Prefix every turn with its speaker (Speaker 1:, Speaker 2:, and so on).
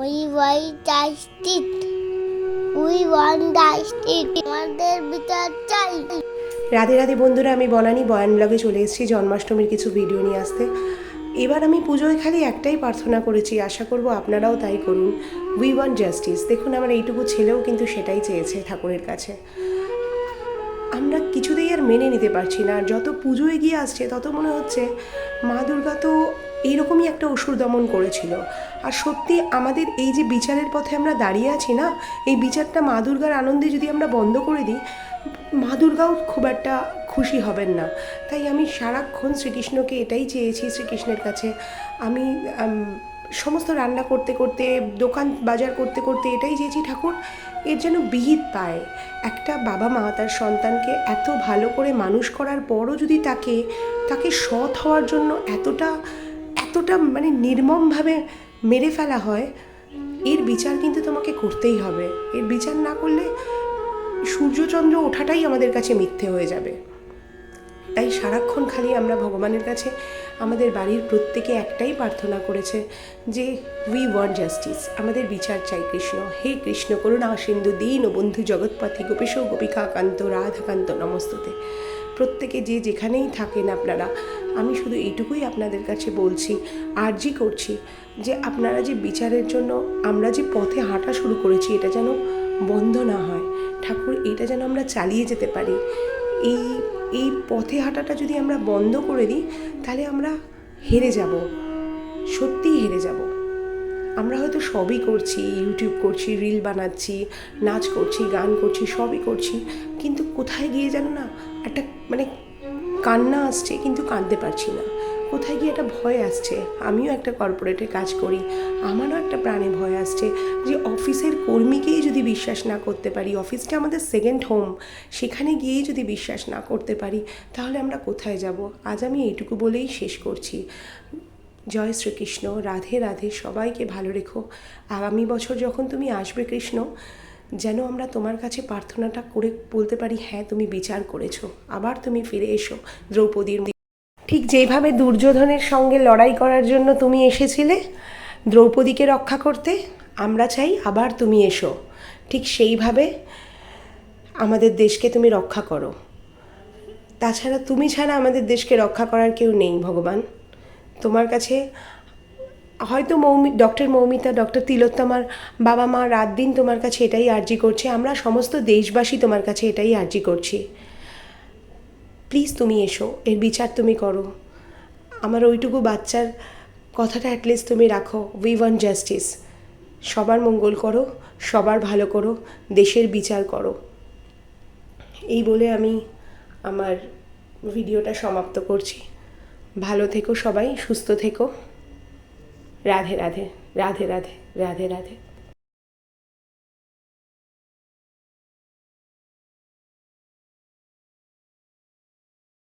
Speaker 1: We ওয়াই justice we want justice আমাদের বিচার চাই।
Speaker 2: রাধে রাধে বন্ধুরা, আমি বনানি বয়ান ব্লগে চলে এসেছি জন্মাষ্টমীর কিছু ভিডিও নিয়ে আসতে। এবার আমি পুজোয় খালি একটাই প্রার্থনা করেছি, আশা করব আপনারাও তাই করুন। উই ওয়ান জাস্টিস দেখুন, আমার এইটুকু ছেলেও কিন্তু সেটাই চেয়েছে ঠাকুরের কাছে। আমরা কিছুতেই আর মেনে নিতে পারছি না। আর যত পুজো এগিয়ে আসছে, তত মনে হচ্ছে মা দুর্গা তো এইরকমই একটা অসুর দমন করেছিল। আর সত্যি আমাদের এই যে বিচারের পথে আমরা দাঁড়িয়ে আছি না, এই বিচারটা মা দুর্গার আনন্দে যদি আমরা বন্ধ করে দিই, মা দুর্গাও খুব একটা খুশি হবেন না। তাই আমি সারাক্ষণ শ্রীকৃষ্ণকে এটাই চেয়েছি, শ্রীকৃষ্ণের কাছে আমি সমস্ত রান্না করতে করতে, দোকান বাজার করতে করতে এটাই চেয়েছি ঠাকুর, এর যেন বিহিত পায়। একটা বাবা মা তার সন্তানকে এত ভালো করে মানুষ করার পরও যদি তাকে তাকে সৎ হওয়ার জন্য এতটা এতটা মানে নির্মমভাবে মেরে ফেলা হয়, এর বিচার কিন্তু তোমাকে করতেই হবে। এর বিচার না করলে সূর্যচন্দ্র ওঠাটাই আমাদের কাছে মিথ্যে হয়ে যাবে। তাই সারাক্ষণ খালি আমরা ভগবানের কাছে আমাদের বাড়ির প্রত্যেকে একটাই প্রার্থনা করেছে যে উই ওয়ান্ট জাস্টিস আমাদের বিচার চাই কৃষ্ণ। হে কৃষ্ণ, করুণা, সিন্ধু, দীন বন্ধু জগৎপথে গোপীশ গোপিকা কান্ত রাধাকান্ত, নমস্ততে। প্রত্যেকে যে যেখানেই থাকেন আপনারা, আমি শুধু এইটুকুই আপনাদের কাছে বলছি, আর্জি করছি যে আপনারা যে বিচারের জন্য আমরা যে পথে হাঁটা শুরু করেছি, এটা যেন বন্ধ না হয়। ঠাকুর, এটা যেন আমরা চালিয়ে যেতে পারি। এই এই পথে হাঁটাটা যদি আমরা বন্ধ করে দিই, তাহলে আমরা হেরে যাব। সত্যিই হেরে যাব। আমরা হয়তো সবই করছি ইউটিউব করছি রিল বানাচ্ছি, নাচ করছি, গান করছি, সবই করছি, কিন্তু কোথায় গিয়ে যেন না একটা মানে কান্না আসছে, কিন্তু কাঁদতে পারছি না। কোথায় গিয়ে একটা ভয় আসছে? আমিও একটা কর্পোরেটে কাজ করি। আমারও একটা প্রাণে ভয় আসছে যে অফিসের কর্মীকেই যদি বিশ্বাস না করতে পারি, অফিসটা আমাদের সেকেন্ড হোম সেখানে গিয়েই যদি বিশ্বাস না করতে পারি, তাহলে আমরা কোথায় যাব? আজ আমি এইটুকু বলেই শেষ করছি। জয় শ্রীকৃষ্ণ, রাধে রাধে, সবাইকে ভালো রেখো। আগামী বছর যখন তুমি আসবে কৃষ্ণ, যেন আমরা তোমার কাছে প্রার্থনাটা করে বলতে পারি হ্যাঁ তুমি বিচার করেছ। আবার তুমি ফিরে এসো। দ্রৌপদীর ঠিক যেভাবে দুর্যোধনের সঙ্গে লড়াই করার জন্য তুমি এসেছিলে দ্রৌপদীকে রক্ষা করতে, আমরা চাই আবার তুমি এসো। ঠিক সেইভাবে আমাদের দেশকে তুমি রক্ষা করো। তাছাড়া তুমি ছাড়া আমাদের দেশকে রক্ষা করার কেউ নেই ভগবান। তোমার কাছে হয়তো মৌমি, ডক্টর মৌমিতা, ডক্টর তিলোত্তমার বাবা মা রাত দিন তোমার কাছে এটাই আর্জি করছে। আমরা সমস্ত দেশবাসী তোমার কাছে এটাই আর্জি করছি। প্লিজ তুমি এসো, এর বিচার তুমি করো। আমার ওইটুকু বাচ্চার কথাটা অ্যাটলিস্ট তুমি রাখো উই ওয়ান জাস্টিস সবার মঙ্গল করো, সবার ভালো করো, দেশের বিচার করো। এই বলে আমি আমার ভিডিওটা সমাপ্ত করছি। ভালো থেকো সবাই, সুস্থ থেকো। রাধে রাধে রাধে রাধে রাধে রাধে।